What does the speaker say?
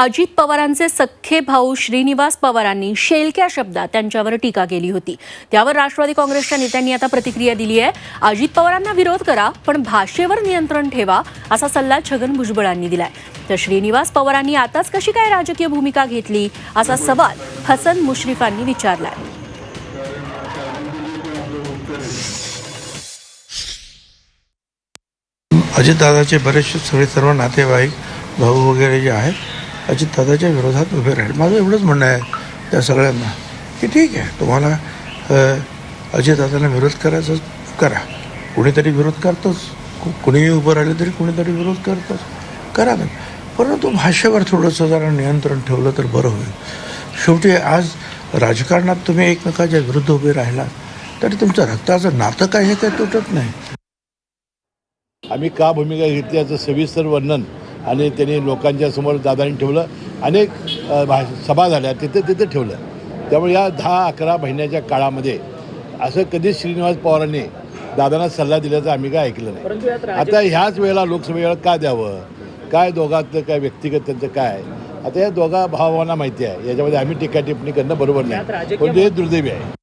अजित पवारांचे सख्खे भाऊ श्रीनिवास पवारांनी शेलक्या शब्दात त्यांच्यावर टीका केली होती. त्यावर राष्ट्रवादी काँग्रेसच्या नेत्यांनी आता प्रतिक्रिया दिली आहे. अजित पवारांना विरोध करा पण भाषेवर नियंत्रण ठेवा असा सल्ला छगन भुजबळांनी दिलाय. तर श्रीनिवास पवारांनी आताच कशी काय राजकीय भूमिका घेतली असा सवाल हसन मुश्रीफांनी विचारलाय. अजितदादाचे बरेचसे सगळे सर्व नातेवाईक भाऊ वगैरे जे आहेत अजितदादाच्या विरोधात उभे राहील. माझं एवढंच म्हणणं आहे त्या सगळ्यांना की ठीक आहे तुम्हाला अ, अजितदादांना विरोध करायचा करा. कुणीतरी विरोध करतोच. कुणीही उभं राहिलं तरी कुणीतरी विरोध करतोच. करा ना. परंतु भाषेवर थोडंसं जरा नियंत्रण ठेवलं तर बरं होईल. शेवटी आज राजकारणात तुम्ही एकमेकाच्या विरुद्ध उभे राहिलात तरी तुमचं रक्ताचं नातं काय हे काही तुटत नाही. आम्ही का भूमिका घेतली याचं सविस्तर वर्णन आणि त्यांनी लोकांच्या समोर दादांनी ठेवलं. अनेक सभा झाल्या. तिथे तिथे ठेवलं. त्यामुळे या दहा अकरा महिन्याच्या काळामध्ये असं कधीच श्रीनिवास पवारांनी दादांना सल्ला दिल्याचं आम्ही काय ऐकलं नाही. आता ह्याच वेळेला लोकसभेला का द्यावं? काय दोघातलं काय व्यक्तिगत त्यांचं काय? आता या दोघा भावांना माहिती आहे. याच्यामध्ये आम्ही टीका टिप्पणी करणं बरोबर नाही. पण ते दुर्दैवी आहे.